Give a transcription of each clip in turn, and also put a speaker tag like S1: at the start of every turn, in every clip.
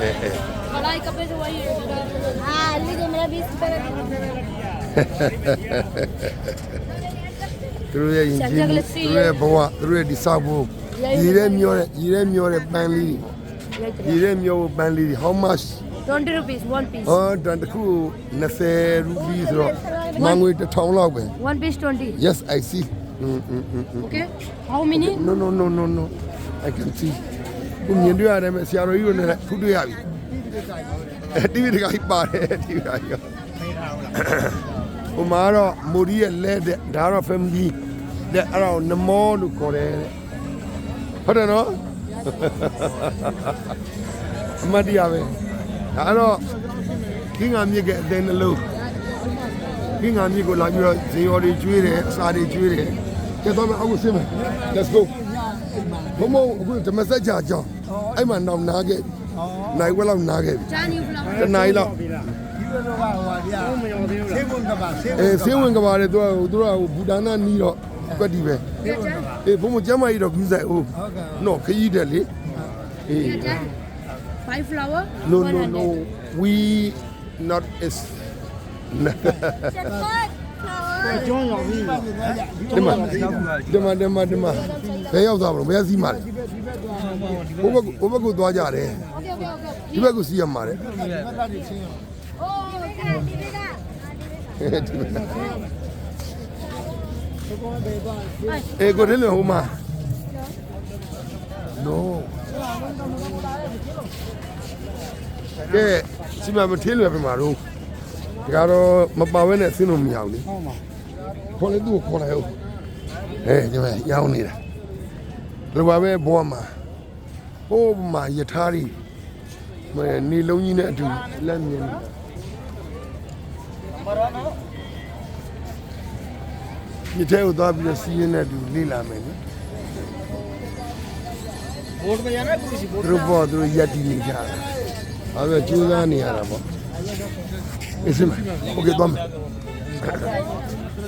S1: အဲအဲ
S2: मलाई कपड़े से वही हाँ लीजिए मेरा बीस रुपए का
S1: သူတို့ရဲ့ယဉ်ကျေးမှုသူတို့ရဲ့ဘဝသူတို့ရဲ့ဒီစောက်ဖို့ရည်ရဲမျောတဲ့ရည်ရဲမျောတဲ့ပန်းလေးတွေရည်ရဲမျောဖို့ပန်းလေးတွေ how much
S2: twenty rupees one piece
S1: ဟောတန်တစ်ခု20ရူပီဆိုတော့မန်ငွေတစ်ထောင်လောက်ပဲ
S2: one piece twenty
S1: yes i see mm mm mm mm.
S2: Okay how many
S1: no no no no no i can see ကိုမြင်တွေ့ရတယ်မဲ့ဆရာတော်ကြီးတို့နဲ့ဖူးတွေ့ရပြီအဲ TV တကကြီးပါတယ် TV တကကြီးဟိုမှာတော့မိုဒီရဲ့လက်တဲ့ဒါတော့ family တဲ့အဲ့ဒါကိုနမောလို့ခေါ်တယ်တဲ့ဟုတ်တယ်နော်အမတ်တရားပဲဒါတော့ခင်းငါမြစ်ကအတဲ့နှလုံးခင်းငါမြစ်ကိုလာပြီးတော့ဇေယော်တွေကျွေးတယ်အစာတွေကျွေးတယ်ကျတော့မအောင်စင်းမယ် let's go မမအခုဓမ္မစကြာကြောင်း အဲ့မှာနောက်နားခဲ့ပြီနိုင်ဝက်လောက်နားခဲ့ပြီ
S2: ကြာနေဘူးလား
S1: တနိုင်လောက်
S3: ဒီလိုကဟိုပါဗျာမရောသေးဘူးလားဆေးဝင်ကပါဆေးဝင်
S1: အဲဆေးဝင်ကပါတယ်သူကသူကဟိုဘူတာနာနီးတော့ကွက်တီပဲအေးဘုံမကျမ်းမကြီးတော့ကူးဆိုင်ဟုတ်နော်ခကြီးတယ်လေအေး
S2: five flower
S1: no no no we not is Shepherd
S3: ကျွန်းရောက်ပြီ
S1: ဒီမှာဒီမှာဒီမှာဒီမှာဘယ်ရောက်သွားမလို့ဘယ်စီးမှာလဲဟိုဘက်ဟိုဘက်ကသွားကြတယ်ဒီဘက်ကစီးရမှာတဲ့ဒီ
S3: ဘက်ကเออ
S2: กูเล่
S1: นเลยโหมาโนကဲစီမံမထင်းလွယ်ပြန်ပါတော့ဒါကတော့မပါဝဲနဲ့ဆင်းလို့မရဘူးလေ
S3: ဟုတ်ပါ
S1: ခေါ်လေသူ့ကိုခေါ်လိုက်အောင်အဲဒီမှာရောင်းနေတာဒီဘာပဲဘောမှာဟိုမှာယထာရီမနေလုံးကြီးနဲ့အတူလက်မြင်နေတာဒီထဲကိုသွားပြီးတော့စီးရင်နဲ့အတူလေ့လာမယ်နော်
S3: ဘိုးမရနဲ့ဘူးစီဘိုး
S1: သူတို့ပေါ့သူတို့ရက်တီနေကြတာအဲဒါကျိုးစားနေရတာပေါ့အေးစမโอเคသွားမယ်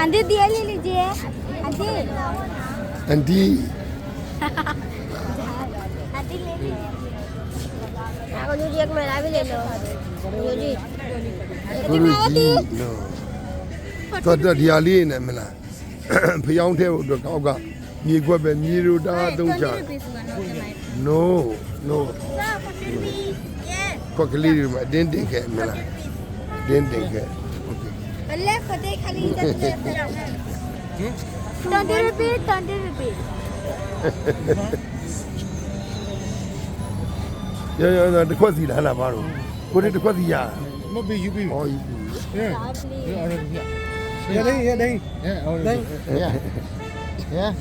S2: आंधी दिया ले लीजिए आंधी
S1: आंटी
S2: आंधी ले लीजिए गुरु जी एक मेरा भी ले लो गुरु जी
S1: ဂုရုကြီးနော်တော်တော်ဒီဟာလေးနဲ့မလားဖျောင်းထဲကိုတော့ကောက်ကမြေခွက်ပဲမြေတို့တာအသုံးချ no no kokliiri ma dendenke mila dendenke
S2: अल्लाह फतेह खाली इधर
S1: ले तंदे रुपये तंदे रुपये yo yo no de kwasi la la ba ro ko
S3: de kwasi ya
S1: mo bi
S3: yu bi oh yu bi yeah yeah yeah yeah
S1: yeah yeah yeah yeah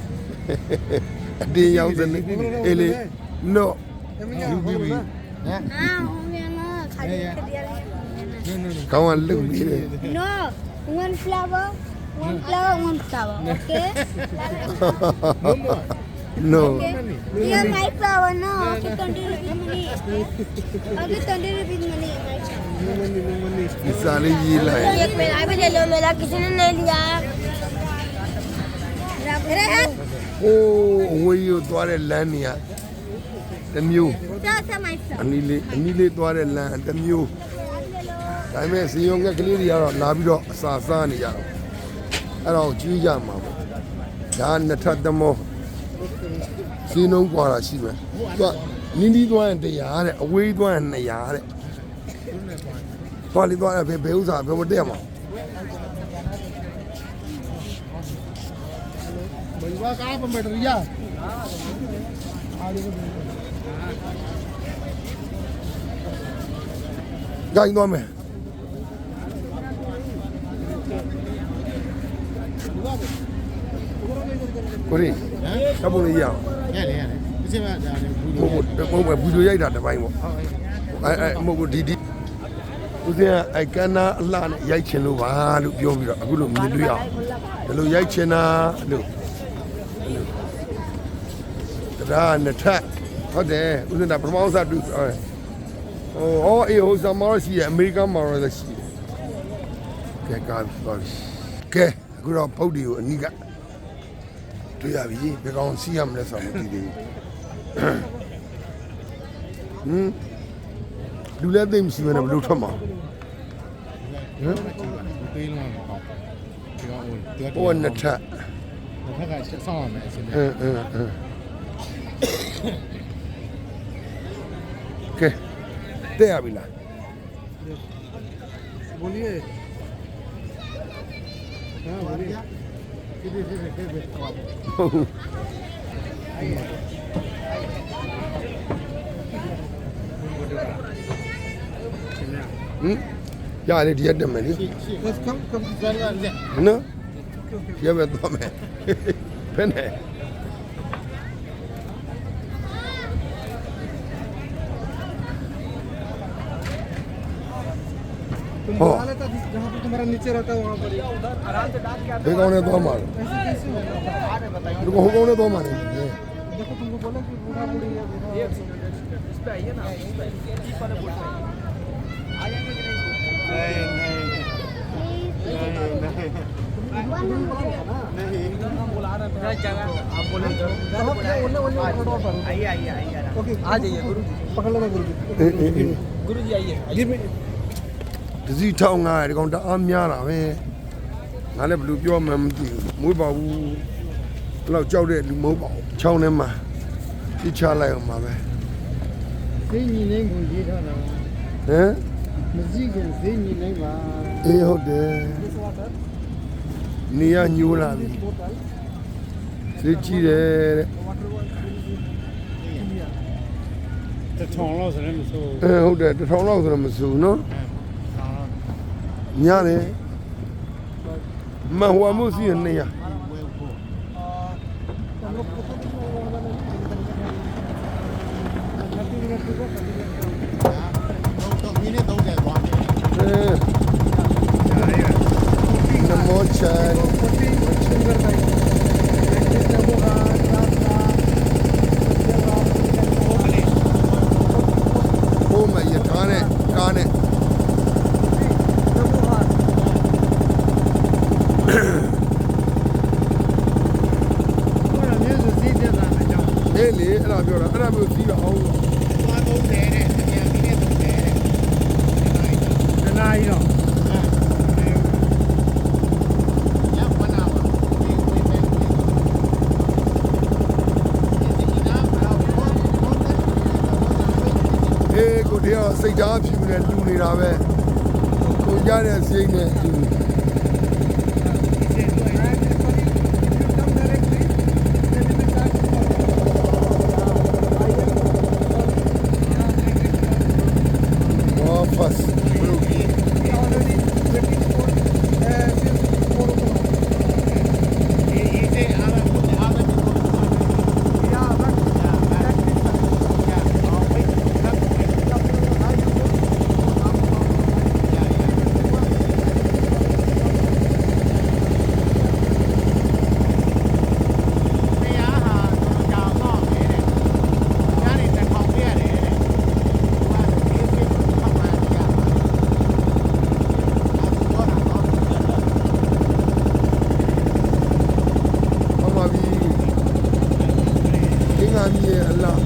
S1: đi nhau dân ấy. lên no
S2: yu bi bi yeah Come on, look.
S3: No,
S2: one flower, one flower, one flower. Okay.
S1: no.
S2: Okay. Here my flower. No. Okay, twenty with money. Okay, twenty with money.
S1: सारी ये लाए
S2: एक मेरा भी ले लो मेरा किसी ने नहीं लिया
S1: ओ वही
S2: द्वारे लाइन यार तमियू
S1: အနီးလေးအနီးလေးသွားတဲ့လမ်းတစ်မျိုးဒါပေမဲ့ဇီယုံငက်ကလေးတွေကတော့လာပြီးတော့အစာစားနေကြတော့အဲ့တော့ကြီးကြမှာပေါ့ဒါနှစ်ထပ်သမောစီးနှုံးกว่าတာရှိမယ်သူကနီးနီးသွားရင်100တဲ့အဝေးသွားရင်200တဲ့သွားလေသွားရဘယ်ဘယ်ဥစ္စာဘယ်မတက်မှာ
S3: ဘယ်ဝါကားပမတရီယာအားလုံး
S1: ဂိုင်းသွားမယ်ကိုရီတပုံလေးရအောင်
S3: ရတယ်ရတယ်ဒီ
S1: စမှာဒါဘူးဘူးဘူးဘူးဘူးရိုက်တာတပိုင်းပေါ့အဲအဲမဟုတ်ဘူးဒီဒီဦးဇင်းအဲကနာအလှနဲ့ရိုက်ချင်လို့ပါလို့ပြောပြီးတော့အခုလိုမြင်တွေ့ရအောင်ဒီလိုရိုက်ချင်တာလို့ဒါကနှစ်ထပ် ဟုတ်တယ်ဦးဇင်းကပထမဆုံးတွေ့ဟိုအော်အေးဟိုစမောရှိအမေရိကန်မှာလည်းရှိတယ်ကဲကားပါကဲအခုတော့ပုတ်ဒီကိုအနိကတွေ့ရပြီဘယ်ကောင်စီးရမလဲဆိုတော့မသိသေးဘူးဟမ်လူလည်းသိမရှိဘဲနဲ့ဘယ်လိုထွက်မှာ
S3: ပေးလုံးအောင်ပေါ့ဒီကောင်ဟို
S1: ဟိုကနှစ်ထပ်
S3: ဘက်ကစောင်းရမယ်အစင်း
S1: အင်းအင်း Dea Vila. Ya ne diye demeli? Ne?
S3: Ya Yemedim ben. Ben ne? हो।
S1: हाँ। देखा दो
S3: मार। देखो होगा
S1: उन्हें दो मारे।
S3: देखो तुमको है इस पे आइए नहीं नहीं नहीं नहीं आइए आइए आइए। आ जाइए पकड़ लेना गुरु जी गुरु जी आइए
S1: ဒစီထောင်း900ဒီကောင်တအားများတာပဲငါလည်းဘယ်လိုပြောမှန်းမသိဘူးမွေးပါဘူးဘယ်တော့ကြောက်တဲ့လူမဟုတ်ပါဘူးချောင်းထဲမှာပြစ်ချလိုက်အောင်ပါပဲ
S3: ဈေးညီနိုင်ကိုရေးထားတာ
S1: ဟမ်
S3: မကြည့်ခင်ဈေးညီနိုင်ပါ
S1: အေးဟုတ်တယ်နေရညိုးလာပြီစိတ်ကြည့်တယ်တဲ့
S3: တထောင်လောက်ဆိုလည်းမဆိုး
S1: အဲဟုတ်တယ်တစ်ထောင်လောက်ဆိုတော့မစူနော် Yani ما هو موسي النية Moçay. Kane, kane. ရအဲနမောချာဘုမရထားနဲ့ကားနဲ့အေးလေအဲ့ဒါပြောတာအဲ့ဒါမျိုးစီးတော့အောင်လို့အေးကိုတရားစိတ်ဓာတ်ဖြူနေလူနေတာပဲကိုကြတဲ့စိတ်နဲ့လူဘာဖတ်ဘလူး ဟောပါပြီအင်္ဂါမြေအလား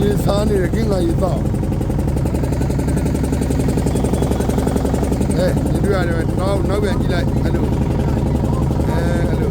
S1: ရေစားနေတယ်ကင်းကရေတော့အဲဒီတွေ့ရတယ်နောက်နောက်ပြန်ကြည့်လိုက်အဲ့လိုအဲအဲ့လို